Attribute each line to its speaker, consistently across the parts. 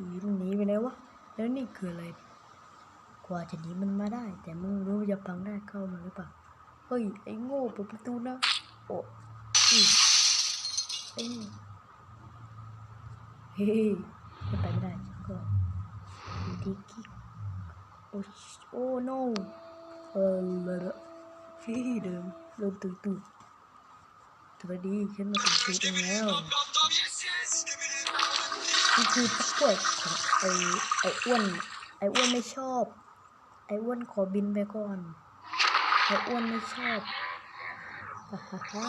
Speaker 1: ีมันหนีไปแล้ววะ แล้วนี่คืออะไร กว่าจะหนีมันมาได้ แต่มึงรู้จะพังได้เข้ามาหรือเปล่า เฮ้ย ไอ้โง่เปิดประตูนะ โอ้อีไอ้เฮ้ยไม่ไปไม่ได้ฉันก็ดีดีกิ๊กโอ้โอ้ no เออเลยพี่เดิมเริ่มตุยตุยสวัสดีฉันมาถึงตุยเองแล้ว คือพักกล้วยของไอไออ้วน ไอ้อ้วนไม่ชอบ ไอ้อ้วนขอบินไปก่อน ไอ้อ้วนไม่ชอบฮ่าฮ่าฮ่า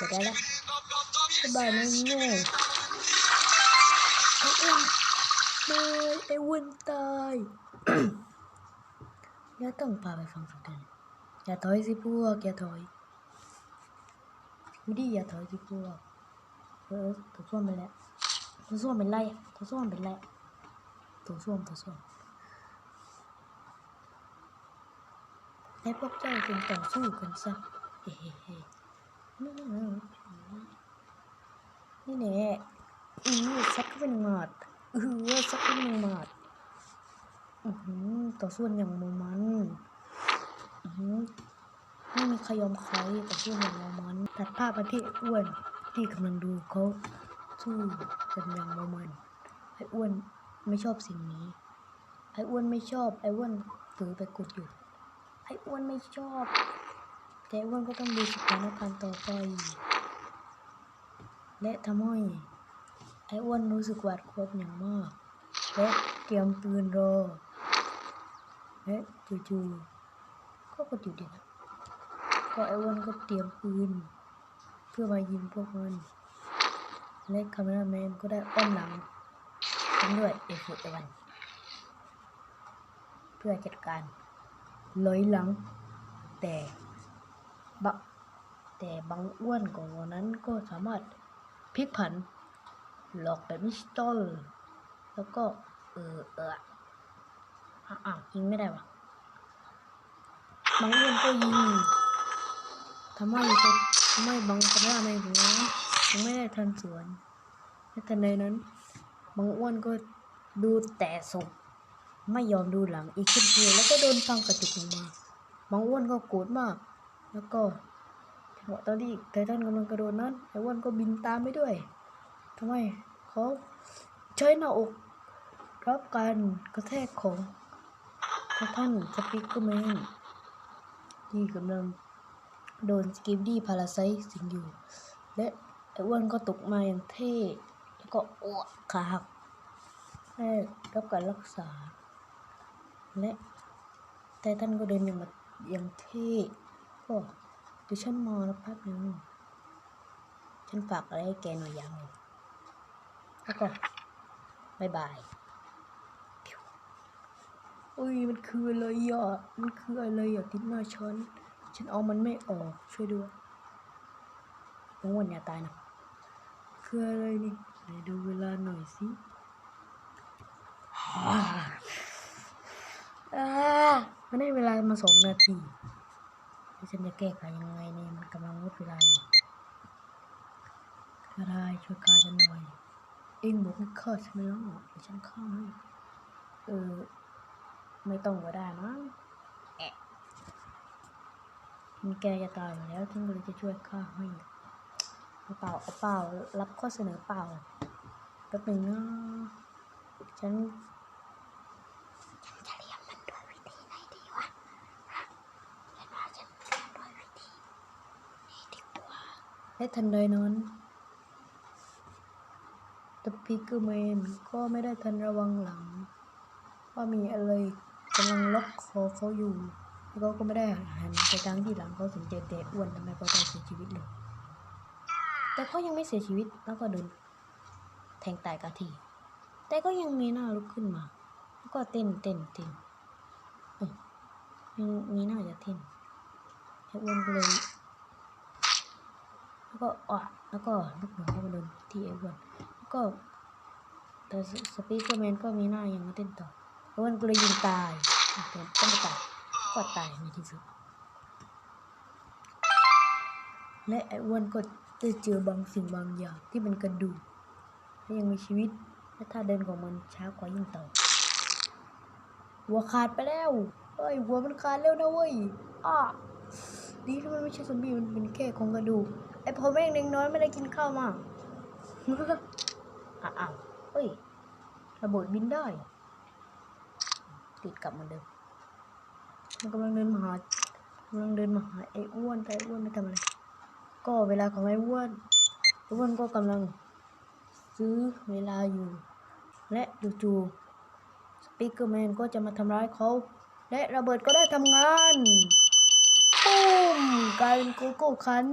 Speaker 1: จะได้ล้วสบายนะโง่ไอ้อ้วนไม่ไอ้อ้วนตายอย่าต้องพาไปฟังสังกันอย่าถอยสิพวกอย่าถอยไม่ดีอย่าถอยสิพวกเออตัวส้วมไปแล้ว ตัวส้วมเป็นไรตัวส้วมเป็นไรตัวส้วมตัวส้วมให้พวกเจ้าจงต่อสู้กันซะเฮ้เฮ้เฮ้นี่นี่แน่อือสักเป็นหมาดอือสักเป็นหมาดอือหือต่อสู้อย่างมูมันอือหือไม่มีใครยอมใครต่อสู้อย่างมูมันตัดภาพมาที่อ้วนที่กำลังดูเขา สู้กันอย่างเมามัน ไอ้อ้วนไม่ชอบสิ่งนี้ ไอ้อ้วนไม่ชอบ ไอ้อ้วนถือไปกดอยู่ไอ้อ้วนไม่ชอบ แต่ไอ้อ้วนก็ต้องดูสถานการณ์ต่อไป และทำให้ไอ้อ้วนรู้สึกหวาดกลัวอย่างมาก และเตรียมปืนรอ และจู่ๆก็กดอยู่ดีนะก็ไอ้อ้วนก็เตรียมปืน เพื่อมายิงพวกมัน และคาเมราแมนก็ได้อ้อมหลังด้วยเอฟเอวันเพื่อจัดการลอยหลัง แต่บะแต่บางอ้วนของวันนั้นก็สามารถพลิกผัน หลอกแบบมิสตอร์แล้วก็ เออเอออ้าวยิงไม่ได้วะบางอ้วนก็ยิงทำให้ทำให้บางคาเมราแมนของเรายังไม่ได้ทันสวน ในทันใดนั้นบางอ้วนก็ดูแต่ศพไม่ยอมดูหลังอีกเช่นเคยแล้วก็โดนฟังกระจุกลงมาบางอ้วนก็โกรธมาก แล้วก็จังหวะตอนที่ไททันกำลังกระโดดนั้นไอ้อ้วนก็บินตามไปด้วยทำไมเขาใช้หน้าอกรับการกระแทกของไททันสปิกเกอร์แมนที่กำลังโดนสกิปดี้พาราไซสิงอยู่ และไอ้อ้วนก็ตกมาอย่างเท่ ก็อ้วกขาหักได้รับการรักษา และไททันก็เดินอย่างมาอย่างเท่ก็เดี๋ยวฉันมาแล้วแป๊บนึงฉันฝากอะไรให้แกหน่อยอย่างหนึ่งแล้วก็บายบายอุ้ยมันคืออะไรอะมันคืออะไรอะติดหน้าฉันฉันเอามันไม่ออกช่วยด้วยน้องวันอย่าตายนะคืออะไรนี่ ไหนดูเวลาหน่อยสิอ่ามันได้เวลามาสองนาทีแล้วฉันจะแก้ไขยังไงเนี่ยมันกำลังลดเวลาอยู่ก็ได้ช่วยฆ่าฉันหน่อย เอ็งบอกไม่ฆ่าฉันไม่แล้วเดี๋ยวฉันฆ่าให้เออ ไม่ต้องก็ได้มั้งแอะมันแกจะตายอยู่แล้วฉันก็เลยจะช่วยฆ่าให้เอาเปล่าเอาเปล่ารับข้อเสนอเปล่า แป๊บหนึงนะฉัน ฉันจะเลี้ยงมันด้วยวิธีไหนดีวะฉันว่าฉันเลี้ยงด้วยวิธีนี้ดีกว่าและทันใดนั้นตะพิกเกอร์แมนก็ไม่ได้ทันระวังหลัง ว่ามีอะไรกำลังล็อกคอเขาอยู่แล้วเขาก็ไม่ได้หันไปทางที่หลังเขาสนใจแต่อ้วนทำไมเขาได้เสียชีวิตเลย แต่เขายังไม่เสียชีวิตแล้วก็โดน แทงตายกาที แต่ก็ยังมีหน้าลุกขึ้นมา แล้วก็เต้นเต้นเต้นเออมีมีหน้าจะเต้นไอ้อ้วนก็เลยแล้วก็อะแล้วก็ลูกหนูก็มาโดนที่ไอ้อ้วนแล้วก็แต่สปีกเกอร์แมนก็มีหน้ายังมาเต้นต่อไอ้อ้วนก็เลยยิงตายต่ต้องตายก็ตายในที่สุดและไอ้อ้วนก็ได้เจอบางสิ่งบางอย่างที่เป็นกระดูก และยังมีชีวิต และถ้าเดินของมันช้ากว่ายิ่งโตหัวขาดไปแล้วเฮ้ยหัวมันขาดแล้วนะเว้ยอ้าดีที่มันไม่ใช่ซอมบี้มันเป็นแค่โครงกระดูกไอ้พ่อแม่งเด็กน้อยไม่ได้กินข้าวมาอ้าวเฮ้ยระเบิดบินได้ ติดกลับมือนเดิมมันกำลังเดินมาหากำลังเดินมาหาไอ้อ้วนไอ้อ้วนไม่ทำอะไรก็เวลาของไอ้อ้วนไอ้อ้วนก็กำลัง ซื้อเวลาอยู่ และจู่ๆสปีกเกอร์แมนก็จะมาทำร้ายเขา และระเบิดก็ได้ทำงานปุ้มกลายเป็นโกโก้คัน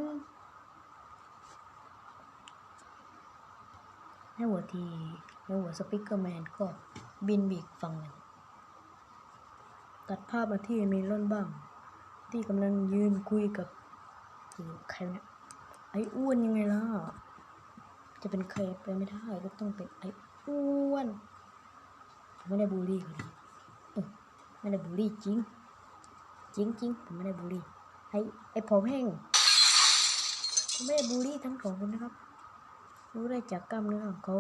Speaker 1: ในหัวทีในหัวสปีกเกอร์แมนก็บินบีกฝั่งหนึ่งตัดภาพมาที่เมีร่นบ้าง ที่กำลังยืนคุยกับใครเนี่ยไอ้อ้วนยังไงล่ะ จะเป็นใครไปไม่ได้ก็ต้องเป็นไอ้อ้วนผมไม่ได้บูลลี่เขานะไม่ได้บูลลี่จริง จริงจริงผมไม่ได้บูลลี่ไอ้ไอ้ผมแห้งผมไม่ได้บูลลี่ทั้งสองคนนะครับ รู้ได้จากกล้ามเนื้อของเขา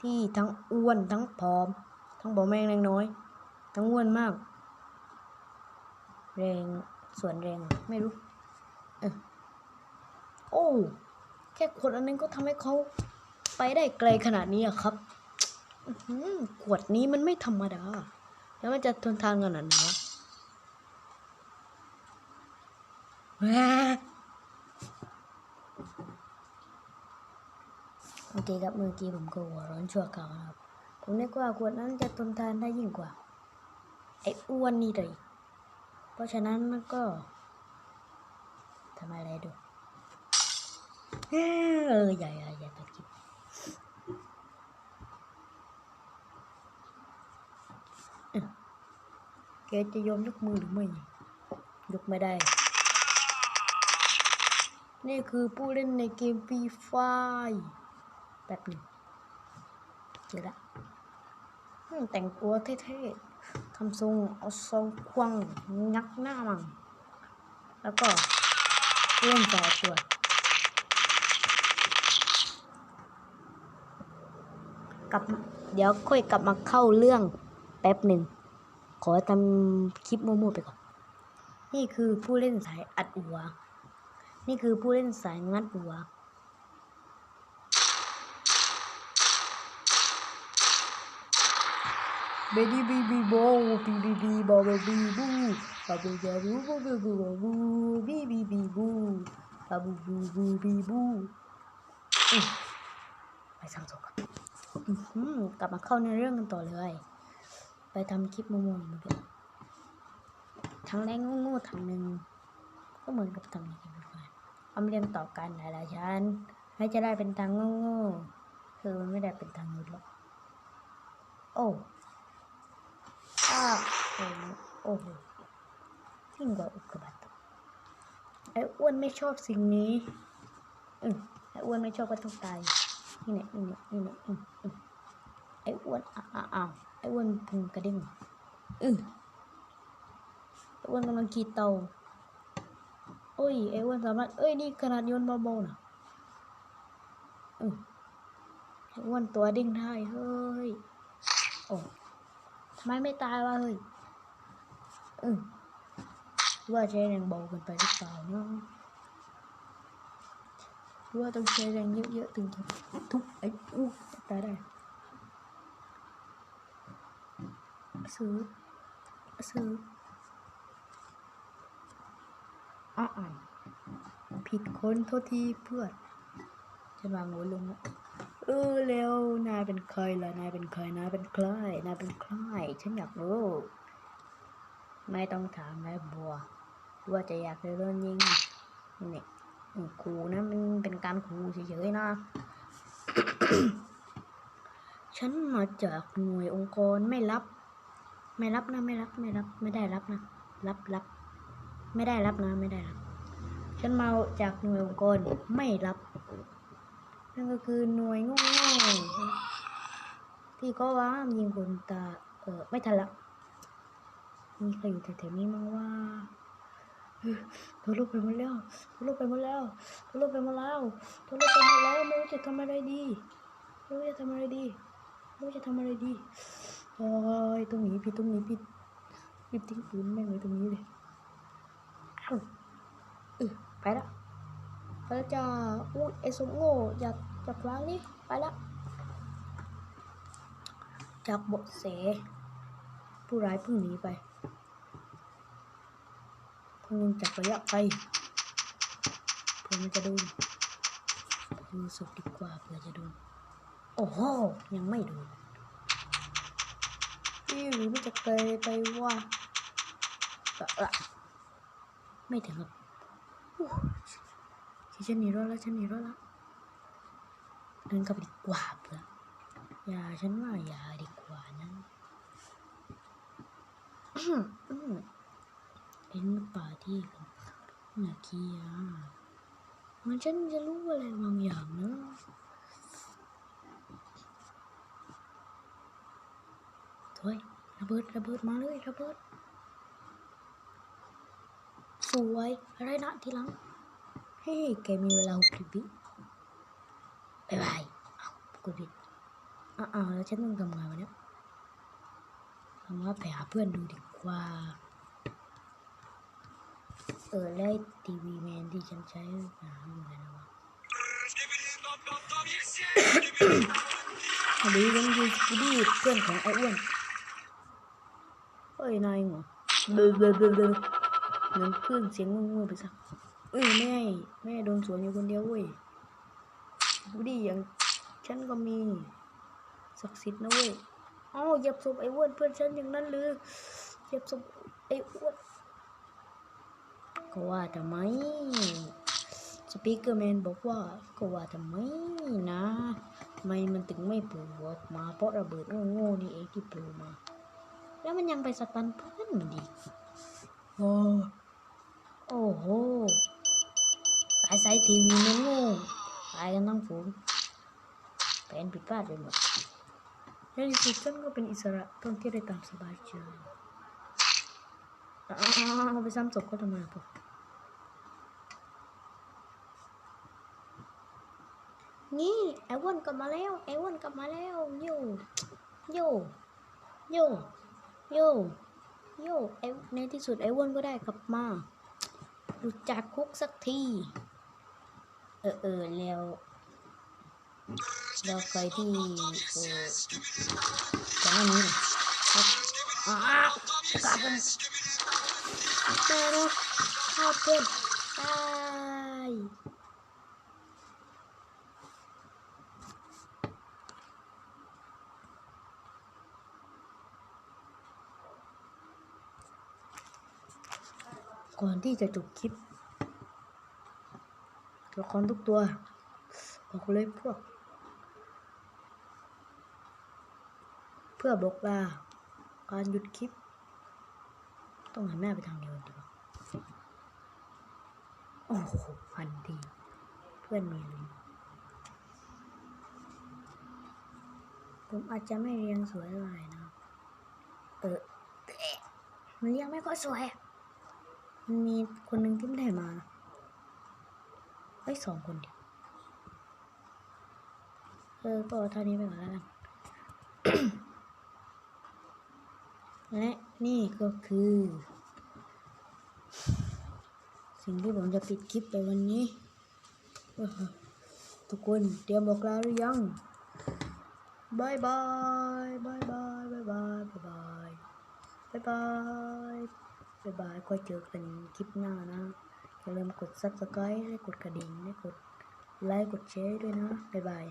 Speaker 1: ที่ทั้งอ้วนทั้งผอม ทั้งบอแมงเล็กน้อย ทั้งอ้วนมาก แรงส่วนแรงไม่รู้เออโอ้ แค่ขวดอันนึงก็ทำให้เขาไปได้ไกลขนาดนี้อะครับขวดนี้มันไม่ธรรมดา แล้วมันจะทนทานขนาดไหนวะโอเคครับเมื่อกี้ผมก็หัวร้อนชั่วคราวนะครับ ผมนึกว่าขวดนั้นจะทนทานได้ยิ่งกว่า ไอ้อ้วนนี่เลย เพราะฉะนั้นมันก็ทำอะไรดู เอออย่าอย่าอย่ตัดคลิปเอ้อแกจะยอมยกมือหรือไม่ ยกไม่ได้ นี่คือผู้เล่นในเกมฟรีไฟแป๊บหนึ่งเจอละแต่งตัวเท่ๆทำทรงเอาทรงควงงักหน้ามันแล้วก็เล่นจ่ายตัว กลับเดี๋ยวค่อยกลับมาเข้าเรื่องแป๊บหนึ่ง ขอทำคลิปมั่วๆไปก่อน นี่คือผู้เล่นสายอัดหัว นี่คือผู้เล่นสายงัดหัวเบบี้บีบีโบบีบีบีบอบบีบูบาบูบาบูบาบูบูบาบูบีบีบีบูบาบูบูบูบีบูไปสั่งสกัน กลับมาเข้าในเรื่องกันต่อเลย ไปทำคลิปมั่วๆเหมือนกันทั้งแรงโง่ๆทางหนึ่งก็เหมือนกับทำอย่างนี้ไปเอาเรียงต่อกันหลายๆชั้นให้จะได้เป็นทางโง่ๆคือมันไม่ได้เป็นทางหยุดหรอกโอ้อ้าโอ้โหโอ้โหยิ่งกว่าอุกกาบาตไอ้อ้วนไม่ชอบสิ่งนี้ อืมไอ้อ้วนไม่ชอบก็ต้องตาย นี่เนี่ยนี่เนี่ยนี่เนี่ยอือไอ้อ้วนอ้าวอ้าวอ้าไอ้อ้วนพุงกระดิ่งอืมไอ้อ้วนกำลังขี่เตาโอ้ยไอ้อ้วนสามารถเอ้ยนี่ขนาดยนเบาๆนะอืมไอ้อ้วนตัวดิ่งได้เฮ้ยโอ้ทำไมไม่ตายวะเฮ้ยอืมว่าใช้แรงเบาเกินไปหรือเปล่าเนาะ หรือว่าต้องใช้แรงเยอะๆถึงจะทุบไอ้อู้ตายได้ซื้อซื้ออ้าวผิดคนโทษทีเพื่อนจะวางหัวลงล้วเออเร็วนายเป็นใครล่ะนายเป็นใครนายเป็นใครนายเป็นใครฉันอยากรู้ไม่ต้องถามนายบัว ว่าจะอยากเรื่องยิงนี่ ครูนะมันเป็นการครูเฉยๆนะ ฉันมาจากหน่วยองค์กรไม่รับ ไม่รับนะไม่รับไม่รับ ไม่ได้รับนะรับรับไม่ได้รับนะไม่ได้รับ ฉันมาจากหน่วยองค์กรไม่รับนั่นก็คือหน่วยโง่ๆที่ก็ว่าห้ามยิงคนตาเออไม่ทันละมีใครอยู่แถวๆนี้มั้งว่า เฮ้ยทะลุไปหมดแล้วทะลุไปหมดแล้วทะลุไปหมดแล้วทะลุไปหมดแล้วไม่รู้จะทำอะไรดีไม่รู้จะทำอะไรดีเราจะทำอะไรดีโอ้ยตรงนี้ผิดตรงนี้ผิดรีบทิ้งปืนแม่งไว้ตรงนี้เลยอ้าวเออไปละไปแล้วจ้าอุ้ยไอ้สมโง่อยากอยากวางนี่ไปละจากบทเสผู้ร้ายเพิ่งหนีไป เพิ่งยิงจากระยะไกลเพื่อมันจะโดนดูศพดีกว่าเพื่อจะโดน โอ้โห ยังไม่โดนนี่หรือมันจะไกลไปว่าเอะอะไม่ถึงครับอู้ฉันหนีรอดแล้วฉันหนีรอดแล้วเดินกลับดีกว่าเพื่ออย่าฉันว่าอย่าดีกว่านะอืมอืม เป็นป่าที่หนือเกียามันฉันจะรู้อะไรบางอย่างนะถอยระเบิดระเบิดมาเลยระเบิด สวยอะไรนะทีหลัง เฮ้ยแกมีเวลาหกสิบวิบายบายเอากดผิดอ้าวแล้วฉันต้องทำไงวะเนี่ยทำว่าไปหาเพื่อนดูดีกว่า เออแล้วทีวีแมนที่ฉันใช้หาอยู่ไหนนะวะสวัสดีฉันคือสกูดี้เพื่อนของไอ้อ้วนเฮ้ยนายเหรอเบลเบลเบลเบลเหมือนเพื่อนเสียงงูๆไปสักเอ้ยแม่แม่โดนสวนอยู่คนเดียวเว้ยกูดีอย่างฉันก็มีศักดิ์สิทธิ์นะเว้ยอ้าเหยียบศพไอ้อ้วนเพื่อนฉันอย่างนั้นหรือเหยียบศพไอ้อ้วน ก็ว่าทำไมสปีกเกอร์แมนบอกว่าก็ว่าทำไมนะทำไมมันถึงไม่โผล่ออกมาเพราะระเบิดโง่ๆนี่เองที่โผล่มา แล้วมันยังไปสตันเพื่อนมันดีโอ้โอ้โหตายไซทีวีมันโง่ตายกันทั้งฝูงแผนผิดพลาดไปหมดในที่สุดฉันก็เป็นอิสระต้องเที่ยวได้ตามสบายใจอ้าวเอาไปซ้ำศพก็ทำไมล่ะผ นี่ไอ้วนกลับมาแล้วไอ้วนกลับมาแล้วโยโยโยโยโยไอ้ในที่สุดไอ้วนก็ได้กลับมาหลุดจากคุกสักที เออเออแล้วแล้วใครที่เออจะไม่มีครับอ้าวกลับกันเจอแล้วข้าเพื่อนตาย ก่อนที่จะจบคลิปละครทุกตัวบอกเลยพวก เพื่อบอกลาการหยุดคลิป ต้องหันหน้าไปทางเดียวดีกว่าโอ้โหพันดี เพื่อนเมียเลยผมอาจจะไม่เรียงสวยเท่าไหร่นะ เออมันเรียงไม่ค่อยสวย มันมีคนหนึ่งที่ไม่ได้มาเฮ้ยสองคนเดียวเออก็เอาเท่านี้ไปก่อนแล้วกัน และนี่ก็คือ สิ่งที่ผมจะปิดคลิปไปวันนี้ ทุกคนเตรียมบอกลาหรือยังบายบายบายบายบายบายบายบายบาย บายบายบายก็เจอกันคลิปหน้านะ อย่าลืมกด subscribe ให้กดกระดิ่งให้กดไลค์กดแชร์ด้วยนะบายบาย